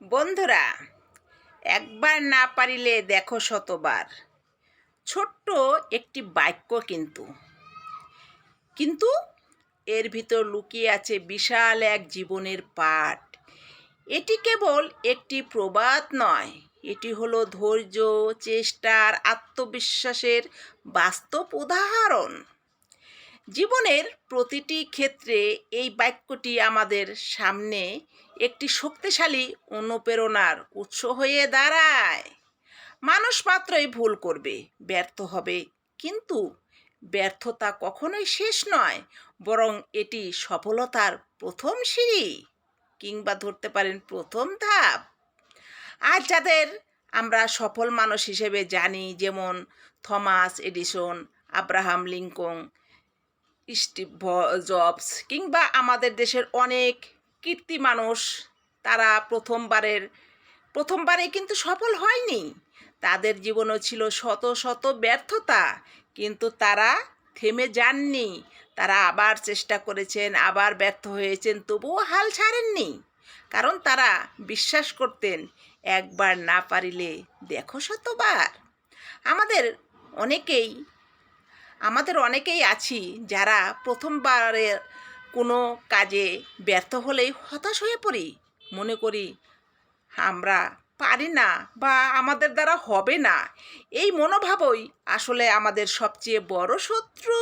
বন্ধুরা, একবার না পারিলে দেখো শতবার। ছোট্ট একটি বাক্য কিন্তু। কিন্তু এর ভিতর লুকিয়ে আছে বিশাল এক জীবনের পাঠ। এটি কেবল একটি প্রবাদ নয়, এটি হলো ধৈর্য, চেষ্টার, আত্মবিশ্বাসের বাস্তব উদাহরণ। জীবনের প্রতিটি ক্ষেত্রে এই বাক্যটি আমাদের সামনে একটি শক্তিশালী অনুপ্রেরণার উৎস হয়ে দাঁড়ায়। মানুষ মাত্রই ভুল করবে, ব্যর্থ হবে। কিন্তু ব্যর্থতা কখনোই শেষ নয়, বরং এটি সফলতার প্রথম সিঁড়ি কিংবা ধরতে পারেন প্রথম ধাপ। আর যাদের আমরা সফল মানুষ হিসেবে জানি, যেমন Thomas Edison, Abraham Lincoln Steve Jobs কিংবা আমাদের দেশের অনেক কীর্তি মানুষ, তারা প্রথমবারের, প্রথমবারে কিন্তু সফল হয়নি। তাদের জীবনও ছিল শত শত ব্যর্থতা, কিন্তু তারা থেমে যাননি। তারা আবার চেষ্টা করেছেন, আবার ব্যর্থ হয়েছেন, তবুও হাল ছাড়েননি। কারণ তারা বিশ্বাস করতেন, একবার না পারিলে দেখো শতবার। আমাদের অনেকেই আমাদের অনেকেই আছি যারা প্রথমবারের কোনো কাজে ব্যর্থ হলেই হতাশ হয়ে পড়ি। মনে করি, আমরা পারি না বা আমাদের দ্বারা হবে না। এই মনোভাবই আসলে আমাদের সবচেয়ে বড় শত্রু।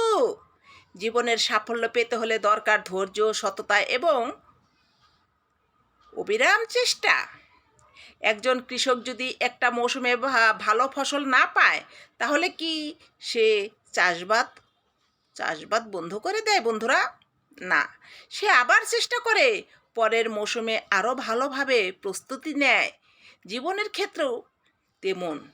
জীবনের সাফল্য পেতে হলে দরকার ধৈর্য, সততা এবং অবিরাম চেষ্টা। একজন কৃষক যদি একটা মৌসুমে ভালো ফসল না পায়, তাহলে কি সে চাষবাদ চাষবাদ বন্ধ করে দেয় বন্ধুরা? না, সে আবার চেষ্টা করে। পরের মৌসুমে আরও ভালোভাবে প্রস্তুতি নেয়। জীবনের ক্ষেত্রেও তেমন।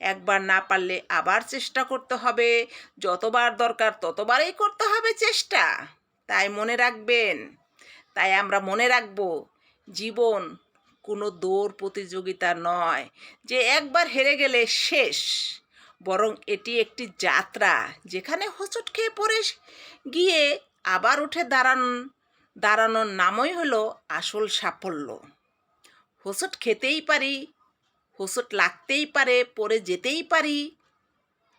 একবার না পারলে আবার চেষ্টা করতে হবে। যতবার দরকার ততবারই করতে হবে চেষ্টা। তাই মনে রাখবেন, তাই আমরা মনে রাখব, জীবন কোনো দৌড় প্রতিযোগিতা নয়। যে একবার হেরে গেলে শেষ। বরং এটি একটি যাত্রা, যেখানে হোঁচট খেয়ে পড়ে গিয়ে আবার উঠে দাঁড়ান। দাঁড়ানোর নামই হলো আসল সাফল্য। হোঁচট খেতেই পারি, হোঁচট লাগতেই পারে, পড়ে যেতেই পারি।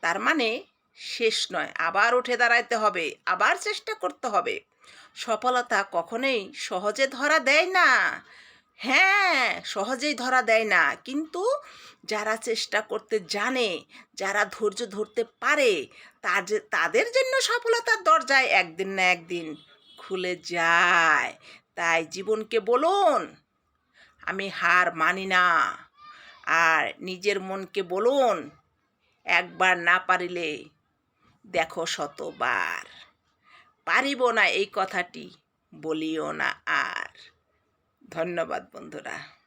তার মানে শেষ নয়, আবার উঠে দাঁড়াইতে হবে, আবার চেষ্টা করতে হবে। সফলতা কখনোই সহজে ধরা দেয় না। হ্যাঁ সহজেই ধরা দেয় না, কিন্তু যারা চেষ্টা করতে জানে, যারা ধৈর্য ধরতে পারে তাদের জন্য সফলতার দরজায় একদিন না একদিন খুলে যায়। তাই জীবনকে বলুন, আমি হার মানি না। আর নিজের মনকে বলুন, একবার না পারিলে দেখো শতবার। পারিব না এই কথাটি, বলিও না আর। ধন্যবাদ বন্ধুরা।